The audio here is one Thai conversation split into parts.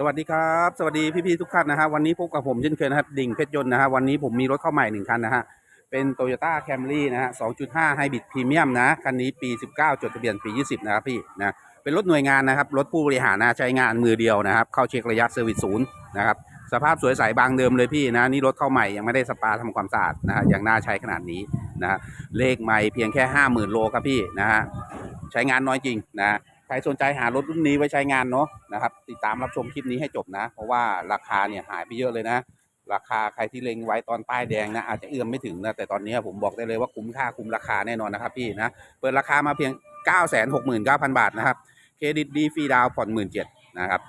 สวัสดีครับ สวัสดีพี่ๆทุกท่านนะฮะวันนี้พบกับผมเช่นเคยนะครับ ดิ่งเพชรยนต์นะฮะวันนี้ผมมีรถเข้าใหม่หนึ่งคันนะฮะเป็น Toyota Camry นะฮะ 2.5 Hybrid Premium นะ คันนี้ปี 19 จดทะเบียนปี 20 นะครับพี่นะเป็นรถหน่วยงานนะครับ รถผู้บริหารนะใช้งานมือเดียวนะครับ เข้าเช็คระยะเซอร์วิสศูนย์นะครับ สภาพสวยใสบางเดิมเลยพี่นะ นี่รถเข้าใหม่ยังไม่ได้สปาทำความสะอาดนะฮะยังน่าใช้ขนาดนี้นะฮะเลขใหม่เพียงแค่ 50,000 โลครับพี่นะฮะใช้งานน้อยจริงนะ ใครสนใจหารถรุ่นนี้ไว้ใช้งานเนาะนะครับ ติดตามรับชมคลิปนี้ให้จบนะ เพราะว่าราคาเนี่ยหายไปเยอะเลยนะ ราคาใครที่เล็งไว้ตอนป้ายแดงนะอาจจะเอื้อมไม่ถึงนะแต่ตอนนี้ผมบอกได้เลยว่าคุ้มค่าคุ้มราคาแน่นอนนะครับพี่นะเปิดราคามาเพียง 9 6 9 0 0 0 บาทนะครับเครดิตดีฟรีดาวน์ผ่อนหมื่นเจ็ดนะครับ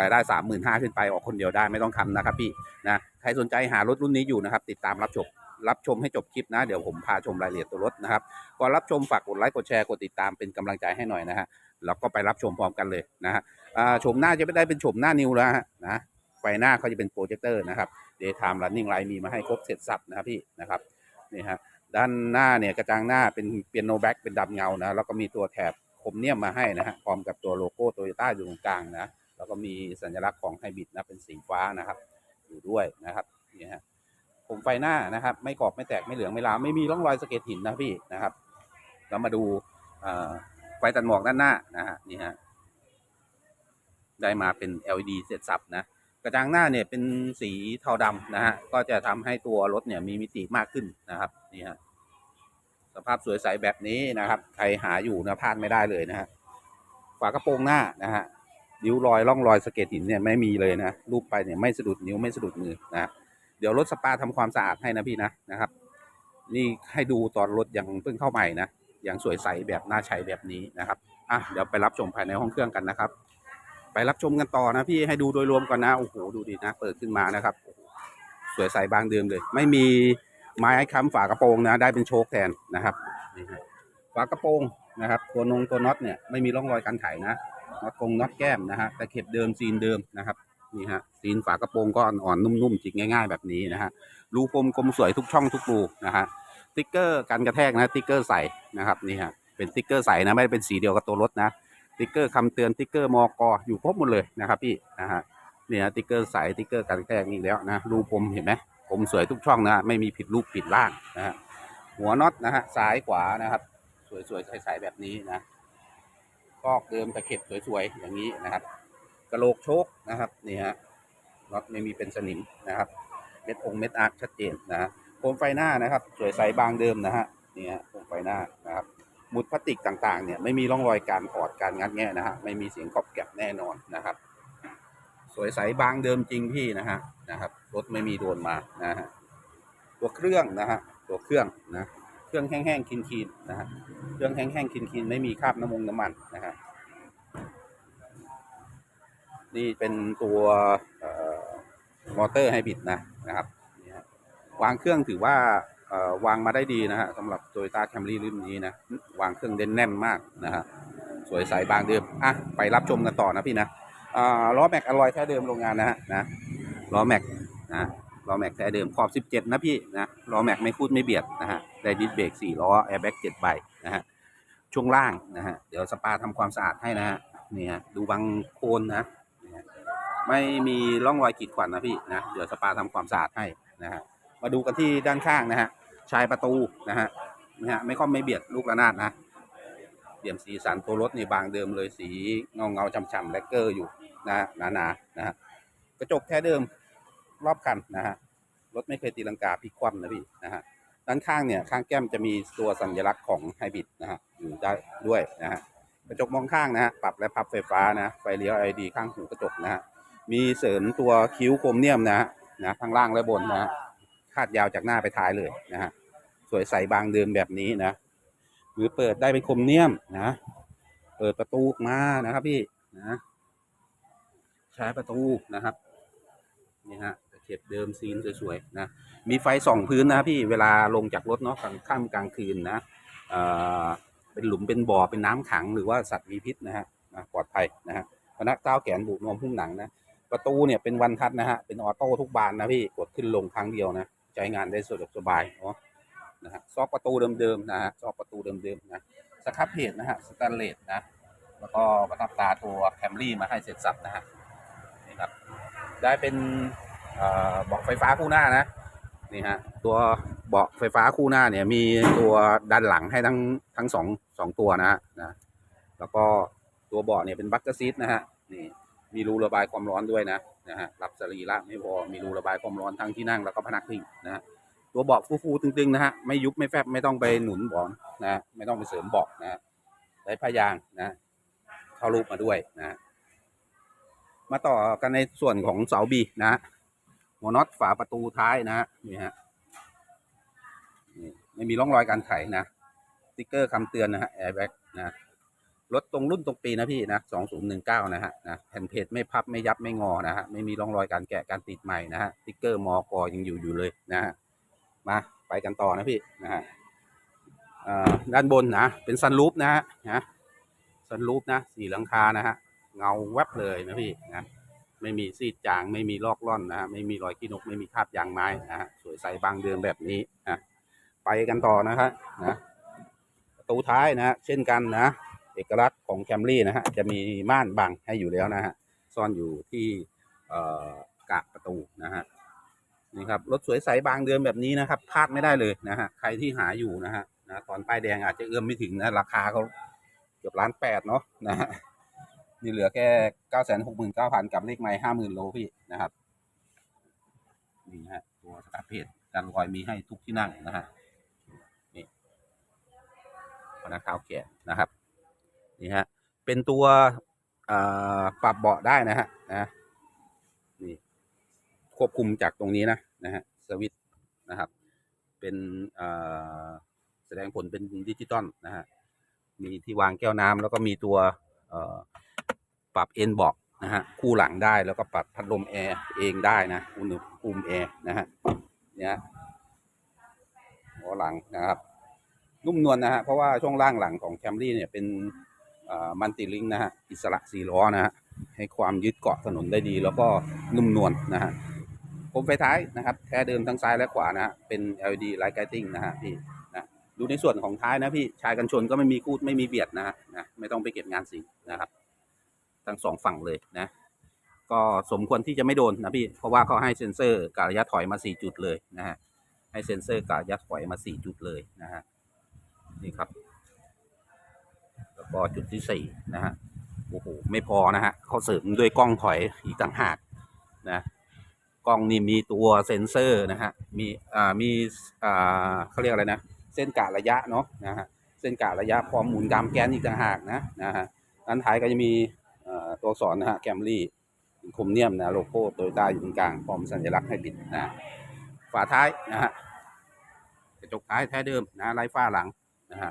รายได้สามหมื่นห้าขึ้นไปออกคนเดียวได้ไม่ต้องทำนะครับพี่นะใครสนใจหารถรุ่นนี้อยู่นะครับ ติดตามรับชม รับชมให้จบคลิปนะ เดี๋ยวผมพาชมรายละเอียดตัวรถนะครับก่อนรับชมฝากกดไลค์กดแชร์กดติดตามเป็นกำลังใจให้หน่อยนะฮะเราก็ไปรับชมพร้อมกันเลยนะฮะชมหน้าจะไม่ได้เป็นชมหน้านิวแล้วฮะนะไฟหน้าเขาจะเป็นโปรเจคเตอร์นะครับ Daytime Running Light มีมาให้ครบเสร็จสับนะครับพี่นะครับนี่ฮะด้านหน้าเนี่ยกระจังหน้าเป็นเปียโนแบ็กเป็นดำเงานะแล้วก็มีตัวแถบคมเนียมมาให้นะฮะพร้อมกับตัวโลโก้โตโยต้าอยู่ตรงกลางนะแล้วก็มีสัญลักษณ์ของไฮบริดนะเป็นสีฟ้านะครับ อยู่ด้วยนะครับนี่ฮะ ผมไฟหน้านะครับ ไม่กรอบไม่แตกไม่เหลืองไม่ลามไม่มีร่องรอยสะเก็ดหินนะพี่นะครับเรามาดูไฟตัดหมอกด้านหน้านะฮะนี่ฮะได้มาเป็น LED เสร็จสับนะกระจังหน้าเนี่ยเป็นสีเทาดำนะฮะก็จะทำให้ตัวรถเนี่ยมีมิติมากขึ้นนะครับนี่ฮะสภาพสวยใสแบบนี้นะครับ ใครหาอยู่นะพลาดไม่ได้เลยนะฮะฝากระโปรงหน้านะฮะนิ้วรอยร่องรอยสะเก็ดหินเนี่ยไม่มีเลยนะรูปไปเนี่ยไม่สะดุดนิ้วไม่สะดุดมือนะฮะ เดี๋ยวรถสปาทำความสะอาดให้นะพี่นะนะครับ นี่ให้ดูตอนรถยังเพิ่งเข้าใหม่นะย่างสวยใสแบบน่าใช้แบบนี้นะครับอะเดี๋ยวไปรับชมภายในห้องเครื่องกันนะครับ ไปรับชมกันต่อนะพี่ให้ดูโดยรวมก่อนนะโอ้โหดูดีนะ เปิดขึ้นมานะครับสวยใสบางเดิมเลย ไม่มีไม้ค้ำฝากระโปรงนะ ได้เป็นโชคแทนนะครับนี่ฮะฝากระโปรงนะครับ ตัวนงตัวน็อตเนี่ยไม่มีร่องรอยการไถนะน็อตกงน็อตแก้มนะฮะตะเข็บเดิมซีนเดิมนะครับ นี่ฮะซีนฝากระโปรงก็อ่อนๆนุ่มๆจิกง่าย ๆ แบบนี้นะฮะรูกลมกลมสวยทุกช่องทุกรูนะฮะติ๊กเกอร์กันกระแทกนะติ๊กเกอร์ใสนะครับนี่ฮะเป็นติ๊กเกอร์ใสนะไม่ได้เป็นสีเดียวกับตัวรถนะติ๊กเกอร์คำเตือนติ๊กเกอร์มอกอยู่ครบหมดเลยนะครับพี่นะฮะเนี่ยติ๊กเกอร์ใสสติ๊กเกอร์กันกระแทกนี่แล้วนะรูปมเห็นไหมผมสวยทุกช่องนะไม่มีผิดรูปผิดร่างนะฮะหัวน็อตนะฮะซ้ายขวานะครับ สวยๆใสๆแบบนี้นะกอกเดิมตะเข็บสวยๆอย่างนี้นะครับ กระโหลกโชคนะครับนี่ฮะน็อตไม่มีเป็นสนิมนะครับ เม็ดองเม็ดอาร์คชัดเจนนะฮะโคมไฟหน้านะครับ สวยใสบางเดิมนะฮะนี่ฮะโคมไฟหน้านะครับมุดพลาสติกต่างๆเนี่ยไม่มีร่องรอยการถอดการงัดแงะนะฮะไม่มีเสียงกรอบแกรบแน่นอนนะครับ สวยใสบางเดิมจริงพี่นะฮะนะครับรถไม่มีโดนมานะฮะตัวเครื่องนะฮะตัวเครื่องนะเครื่องแห้งๆคินๆนะฮะเครื่องแห้งๆคินๆไม่มีคราบน้ำมันน้ำมันนะฮะ นี่เป็นตัวมอเตอร์ไฮบริดนะนะครับวางเครื่องถือว่าวางมาได้ดีนะฮะสำหรับ Toyota Camry รุ่นนี้นะวางเครื่องเด่นแน่นมากนะฮะสวยใสบางเดิมอะไปรับชมกันต่อนะพี่นะล้อแม็กอลอยแท้เดิมโรงงานนะฮะนะล้อแม็กนะล้อแม็กแท้เดิมขอบ 17 นะพี่นะล้อแม็กไม่คูดไม่เบียดนะฮะได้ดิสเบรก4ล้อแอร์แบ็ก7ใบนะฮะช่วงล่างนะฮะเดี๋ยวสปาทำความสะอาดให้นะฮะนี่ฮะดูบางโคนนะ ไม่มีร่องรอยขีดข่วนนะพี่นะเดี๋ยวสปาทำความสะอาดให้นะฮะมาดูกันที่ด้านข้างนะฮะชายประตูนะฮะนะฮะไม่ค่อมไม่เบียดลูกระนาดนะเดี่ยมสีสันตัวรถนี่บางเดิมเลยสีเงาเงาๆช่ำๆแลกเกอร์อยู่นะฮะหนาๆนะฮะกระจกแท้เดิมรอบคันนะฮะรถไม่เคยตีลังกาพลิกคว่ำนะพี่นะฮะด้านข้างเนี่ยข้างแก้มจะมีตัวสัญลักษณ์ของไฮบริดนะฮะอยู่ได้ด้วยนะฮะกระจกมองข้างนะฮะปรับและพับไฟฟ้านะไฟเลี้ยว LED ข้างหูกระจกนะฮะ มีเสริมตัวคิ้วโครเมียมนะฮะนะข้างล่างและบนนะฮะคาดยาวจากหน้าไปท้ายเลยนะฮะสวยใสบางเดิมแบบนี้นะหรือเปิดได้เป็นคมเนียมนะเปิดประตูมานะครับพี่นะใช้ประตูนะครับนี่ฮะเข็บเดิมซีนสวยๆนะมีไฟส่องพื้นนะพี่เวลาลงจากรถเนาะกลางค่ำกลางคืนนะเอ่อเป็นหลุมเป็นบ่อเป็นน้ำขังหรือว่าสัตว์มีพิษนะฮะนะปลอดภัยนะฮะพนักเต้าแขนบุกนวมหุ้มหนังนะ ประตูเนี่ยเป็นวันทัดนะฮะ เป็นออโต้ทุกบานนะพี่ กดขึ้นลงครั้งเดียวนะ ใช้งานได้สะดวกสบายเนาะนะฮะ ซอกประตูเดิมๆนะฮะ ซอกประตูเดิมๆนะ สครับเพจนะฮะ สแตนเลสนะ แล้วก็ประทับตาตัวแคมรี่มาให้เสร็จสับนะฮะ นี่ครับ ได้เป็นเอ่อบาะไฟฟ้าคู่หน้านะ นี่ฮะ ตัวเบาะไฟฟ้าคู่หน้าเนี่ยมีตัวดันหลังให้ทั้งทั้งสองสองตัวนะฮะนะ แล้วก็ตัวเบาะเนี่ยเป็นบัคเกอร์ซีทนะฮะ มีรูระบายความร้อนด้วยนะนะฮะรับสรีระไม่พอมีรูระบายความร้อนทั้งที่นั่งแล้วก็พนักพิงนะฮะตัวเบาะฟูๆตึงๆนะฮะไม่ยุบไม่แฟบไม่ต้องไปหนุนเบาะนะฮะไม่ต้องไปเสริมเบาะนะฮะใช้ผ้ายางนะเข้ารูปมาด้วยนะมาต่อกันในส่วนของเสาบีนะหัวน็อตฝาประตูท้ายนะฮะนี่ฮะนี่ไม่มีร่องรอยการไขนะสติ๊กเกอร์คำเตือนนะฮะแอร์แบ็กนะ รถตรงรุ่นตรงปีนะพี่นะสองศูนย์หนึ่งเก้านะฮะนะแผ่นเพจไม่พับไม่ยับไม่งอนะฮะไม่มีร่องรอยการแกะการติดใหม่นะฮะติ๊กเกอร์มอกอยังอยู่อยู่เลยนะฮะมาไปกันต่อนะพี่นะฮะด้านบนนะเป็นซันรูปนะฮะนะซันรูปนะสีหลังคานะฮะเงาแวบเลยนะพี่นะไม่มีซีดจางไม่มีลอกล่อนนะฮะไม่มีรอยขี้นกไม่มีคราบยางไม้นะฮะสวยใสบางเดือนแบบนี้นะไปกันต่อนะครับนะประตูท้ายนะเช่นกันนะ เอกลักษณ์ของแคมรี่นะฮะจะมีม่านบังให้อยู่แล้วนะฮะซ่อนอยู่ที่เอ่อกะประตูนะฮะนี่ครับรถสวยใสบางเดือนแบบนี้นะครับพลาดไม่ได้เลยนะฮะใครที่หาอยู่นะฮะนะตอนป้ายแดงอาจจะเอื้อมไม่ถึงนะราคาเขาเกือบล้านแปดเนาะนะฮะนี่เหลือแค่เก้าแสนหกหมื่นเก้าพันกับเลขไม้ห้าหมื่นโลพี่นะครับนี่ฮะตัวสตาร์เพจการลอยมีให้ทุกที่นั่งนะฮะนี่พนักเท้าแกะนะครับ นี่ฮะเป็นตัวปรับเบาะได้นะฮะนะนี่ควบคุมจากตรงนี้นะนะฮะสวิตนะครับ เป็นแสดงผลเป็นดิจิตอลนะฮะมีที่วางแก้วน้ำแล้วก็มีตัวปรับเอ็นเบาะนะฮะคู่หลังได้แล้วก็ปรับพัดลมแอร์เองได้นะอุณหภูมิแอร์นะฮะเนี่ยหัวหลังนะครับ นุ่มนวลนะฮะเพราะว่าช่วงล่างหลังของแคมรี่เนี่ยเป็น มันติลิงนะฮะอิสระสี่ล้อนะฮะให้ความยึดเกาะถนนได้ดี แล้วก็นุ่มนวลนะฮะโคมไฟท้ายนะครับแค่เดิมทั้งซ้ายและขวานะฮะเป็น LED light guiding นะฮะพี่นะดูในส่วนของท้ายนะพี่ชายกันชนก็ไม่มีคูดไม่มีเบียดนะฮะนะไม่ต้องไปเก็บงานสีนะครับ ทั้งสองฝั่งเลยนะก็สมควรที่จะไม่โดนนะพี่ เพราะว่าเขาให้เซ็นเซอร์การระยะถอยมาสี่จุดเลยนะฮะ ให้เซ็นเซอร์การระยะถอยมาสี่จุดเลยนะฮะ นี่ครับ แล้วก็จุดที่สี่นะฮะโอ้โหไม่พอนะฮะเขาเสริมด้วยกล้องถอยอีกต่างหากนะกล้องนี่มีตัวเซ็นเซอร์นะฮะมีอ่ามีอ่าเขาเรียกอะไรนะเส้นกะระยะเนาะนะฮะเส้นกะระยะพร้อมหมุนดามแกนอีกต่างหากนะนะฮะด้านท้ายก็จะมีอ่ตัวสอักษรนะฮะแคมรี่คมเนียมนะโลโก้โตโยต้าอยู่ตรงกลางพร้อมสัญลักษณ์ให้บิดนะฝาท้ายนะฮะกระจกท้ายแท้เดิมนะไร้ฝ้าหลังนะฮะ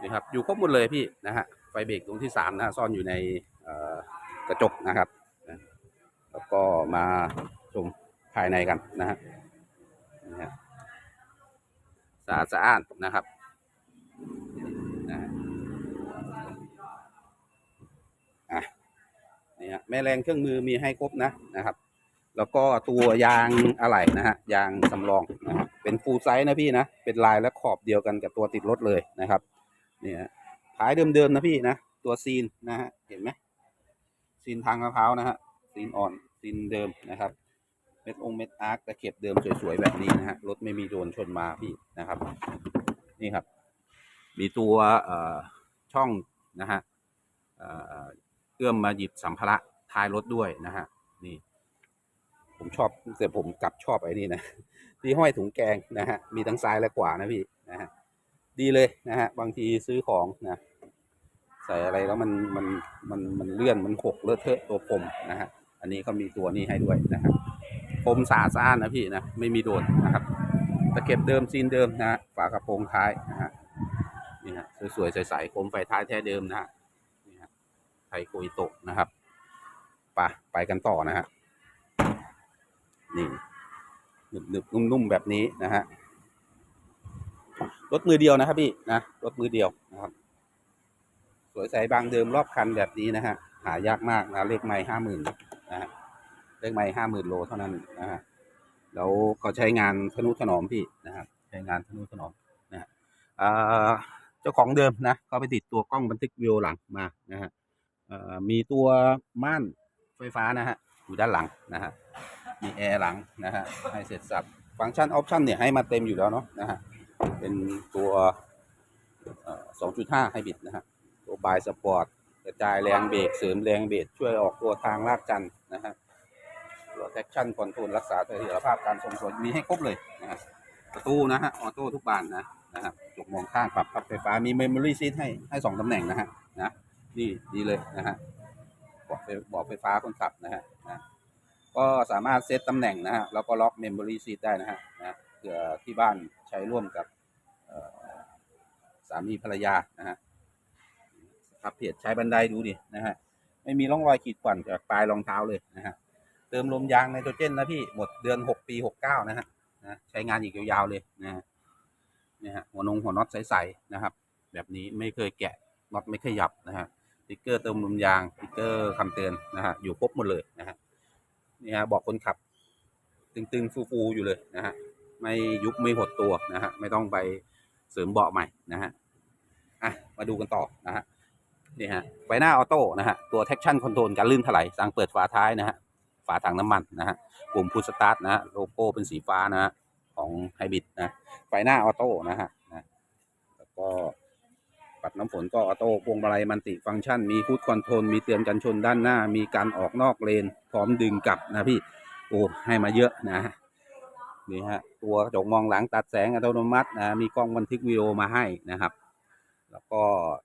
นี่ครับ อยู่ครบหมดเลยพี่นะฮะไฟเบรกตรงที่สามนะฮะซ่อนอยู่ในกระจกนะครับแล้วก็มาชมภายในกันนะฮะสะอาดสะอ้านนะครับนะฮะนี่ฮะแม่แรงเครื่องมือมีให้ครบนะนะครับ แล้วก็ตัวยางอะไหล่นะฮะยางสำรองนะฮะเป็นฟูลไซส์นะพี่นะ เป็นลายและขอบเดียวกันกับตัวติดรถเลยนะครับ นี่ฮะท้ายเดิมๆนะพี่นะ ตัวซีนนะฮะเห็นไหมซีนทางมะพร้าวนะฮะซีนอ่อนซีนเดิมนะครับ เม็ดองเม็ดอาร์คตะเข็บเดิมสวยๆแบบนี้นะฮะรถไม่มีโดนชนมาพี่นะครับ นี่ครับ มีตัวช่องนะฮะเอ่อเอื้อมมาหยิบสัมภาระท้ายรถด้วยนะฮะนี่ ผมชอบแต่ผมกลับชอบไอ้นี่นะที่ห้อยถุงแกงนะฮะมีทั้งซ้ายและขวานะพี่นะฮะ ดีเลยนะฮะบางทีซื้อของนะ ใส่อะไรแล้วมันมันมันมันเลื่อนมันหกเลอะเทอะตัวผมนะฮะอันนี้ก็มีตัวนี้ให้ด้วยนะครับผมสะอาดสะอานนะพี่นะไม่มีโดนนะครับตะเก็บเดิมซีนเดิมนะฮะฝากระโปรงท้ายนะฮะนี่ฮะสวยๆใสๆโคมไฟท้ายแท้เดิมนะฮะนี่ฮะไทโกอิโตะนะครับไปไปกันต่อนะฮะนี่หนึบหนึบนุ่มๆแบบนี้นะฮะ รถมือเดียวนะครับพี่นะรถมือเดียวนะครับ สวยใสบางเดิมรอบคันแบบนี้นะฮะหายากมากนะเลขไม้ห้าหมื่นนะฮะเลขไม้ห้าหมื่นโลเท่านั้นนะฮะแล้วเขาใช้งานทนุถนอมพี่นะครับใช้งานทนุถนอมนะฮะเจ้าของเดิมนะก็ไปติดตัวกล้องบันทึกวิดีโอหลังมานะฮะมีตัวม่านไฟฟ้านะฮะอยู่ด้านหลังนะฮะมีแอร์หลังนะฮะให้เสร็จสับฟังก์ชันออปชันเนี่ยให้มาเต็มอยู่แล้วเนาะนะฮะ เป็นตัวเอ่อ2.5ไฮบริดนะฮะตัวบายสปอร์ตกระจายแรงเบรกเสริมแรงเบรกช่วยออกตัวทางลากจันทร์นะฮะตัวแท็กชั่นคอนโทรลรักษาเสถียรภาพการทรงตัวมีให้ครบเลยนะฮะประตูนะฮะออโต้ทุกบานนะนะครับจกมองข้างปรับพับไฟฟ้ามีเมมโมรี่ซีทให้ให้สองตำแหน่งนะฮะนะนี่ดีเลยนะฮะบอกไฟบอกไฟฟ้าคนขับนะฮะนะก็สามารถเซตตำแหน่งนะฮะแล้วก็ล็อกเมมโมรี่ซีทได้นะฮะนะเผื่อที่บ้าน ใช้ร่วมกับสามีภรรยานะฮะขับเพียดใช้บันไดดูดินะฮะไม่มีร่องรอยขีดข่วนจากปลายรองเท้าเลยนะฮะเติมลมยางไนโตรเจนนะพี่หมดเดือนหกปีหกเก้านะฮะนะใช้งานอีกยาวๆเลยนะฮะนี่ฮะหัวนงหัวน็อตใสๆนะครับ แบบนี้ไม่เคยแกะน็อตไม่ขยับนะฮะติ๊กเกอร์เติมลมยางติ๊กเกอร์คำเตือนนะฮะอยู่ครบหมดเลยนะฮะนี่ฮะบอกคนขับ ตึงๆฟูๆอยู่เลยนะฮะ ไม่ยุบไม่หดตัวนะฮะไม่ต้องไปเสริมเบาะใหม่นะฮะอะมาดูกันต่อนะฮะนี่ฮะไฟหน้าออโต้นะฮะตัว traction control การลื่นถลายสั่งเปิดฝาท้ายนะฮะฝาถังน้ำมันนะฮะปุ่มพุชสตาร์ทนะฮะโลโก้เป็นสีฟ้านะฮะของไฮบริดนะไฟหน้าออโต้นะฮะนะแล้วก็ปัดน้ำฝนก็ออโต้พวงมาลัยมันติฟังก์ชัน มีคูดคอนโทรลมีเตือนกันชนด้านหน้า มีการออกนอกเลน พร้อมดึงกลับนะพี่ โอ้ให้มาเยอะนะ นี่ฮะตัวกระจกมองหลังตัดแสงอัตโนมัตินะมีกล้องบันทึกวิดีโอมาให้นะครับ แล้วก็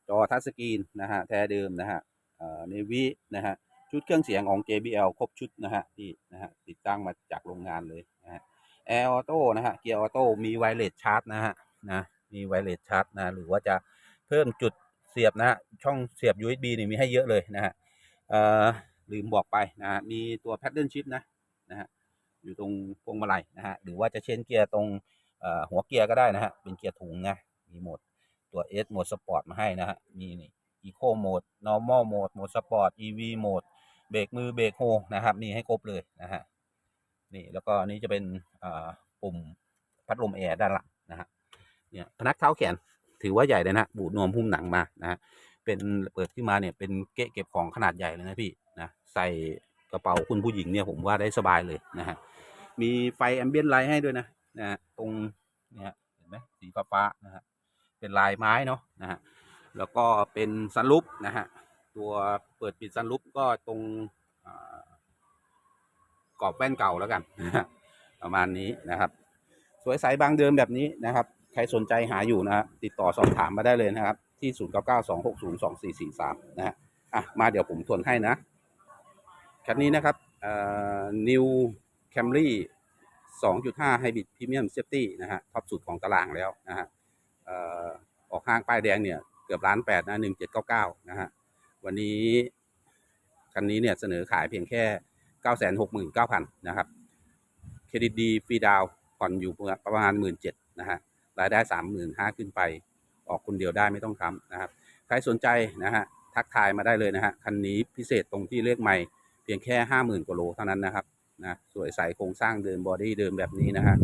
จอทัชสกรีนนะฮะแท้เดิมนะฮะเอ่อเนวินะฮะชุดเครื่องเสียงของ JBL ครบชุดนะฮะที่นะฮะติดตั้งมาจากโรงงานเลยนะฮะแอร์ออโต้นะฮะเกียร์ออโต้มีไวเลสชาร์จนะฮะนะมีไวเลสชาร์จนะหรือว่าจะเพิ่มจุดเสียบนะฮะช่องเสียบ USB นี่มีให้เยอะเลยนะฮะเอ่อลืมบอกไปนะฮะมีตัว paddle shift นะนะ อยู่ตรงพวงมาลัยนะฮะหรือว่าจะเชนเกียร์ตรงหัวเกียร์ก็ได้นะฮะเป็นเกียร์ถุงนะมีโหมดตัว S โหมดสปอร์ตมาให้นะฮะมีนี่ Eco Mode Normal Mode โหมดสปอร์ต EV Mode เบรกมือเบรกโฮนะครับมีให้ครบเลยนะฮะนี่แล้วก็นนี้จะเป็นปุ่มพัดลมแอร์ด้านหลังนะฮะเนี่ยพนักเท้าแขนถือว่าใหญ่เลยนะบูดนวมหุ้มหนังมานะฮะเป็นเปิดขึ้นมาเนี่ยเป็นเกะเก็บของขนาดใหญ่เลยนะพี่นะใส่ กระเป๋าคุณผู้หญิงเนี่ยผมว่าได้สบายเลยนะฮะมีไฟแอมเบียนไลท์ให้ด้วยนะนะฮะตรงเนี่ยเห็นไหมสีฟ้าฟ้านะฮะเป็นลายไม้เนาะนะฮะแล้วก็เป็นซันลุปนะฮะตัวเปิดปิดซันลุปก็ตรงกรอบแว่นเก่าแล้วกันประมาณนี้นะครับ สวยใสบางเดิมแบบนี้นะครับ ใครสนใจหาอยู่นะฮะติดต่อสอบถามมาได้เลยนะครับ ที่ 0 9 9 2 6 0 2 4 4 3 นะฮะอะมาเดี๋ยวผมทวนให้นะ คันนี้นะครับเอ่อ New Camry 2.5 Hybrid Premium Safety นะฮะท็อปสุดของตารางแล้วนะฮะออกห้างป้ายแดงเนี่ย เกือบล้านแปดนะ1799นะฮะวันนี้ คันนี้เนี่ยเสนอขายเพียงแค่969,000นะครับ เครดิตดีฟรีดาวผ่อนอยู่ประมาณหมื่นเจ็ดนะฮะรายได้สามหมื่นห้าขึ้นไป ออกคนเดียวได้ไม่ต้องค้ำนะครับ ใครสนใจนะฮะทักทายมาได้เลยนะฮะคันนี้พิเศษตรงที่เลขใหม่ เพียงแค่ห้าหมื่นกว่าโลเท่านั้นนะครับนะสวยใสโครงสร้างเดิมบอดี้เดิมแบบนี้นะฮะ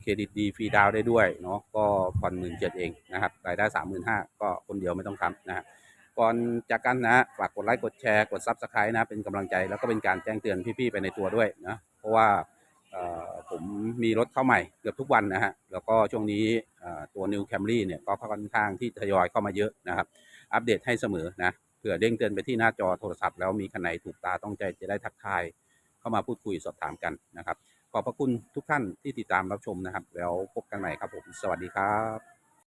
เครดิตดีฟรีดาวน์ได้ด้วยเนาะก็ผ่อนหมื่นเจ็ดเองนะครับรายได้สามหมื่นห้าก็คนเดียวไม่ต้องค้ำนะฮะก่อนจากกันนะฮะฝากกดไลค์กดแชร์กดซับสไครต์นะเป็นกำลังใจแล้วก็เป็นการแจ้งเตือนพี่ๆไปในตัวด้วยนะเพราะว่าผมมีรถเข้าใหม่เกือบทุกวันนะฮะ แล้วก็ช่วงนี้ตัว New Camry เนี่ยก็ค่อนข้างที่ทยอยเข้ามาเยอะนะครับ อัปเดตให้เสมอนะ ผื่อเด้งเตือนไปที่หน้าจอโทรศัพท์แล้วมีคันไหนถูกตาต้องใจจะได้ทักทาย เข้ามาพูดคุยสอบถามกันนะครับ ขอบพระคุณทุกท่านที่ติดตามรับชมนะครับ แล้วพบกันใหม่ครับผม สวัสดีครับ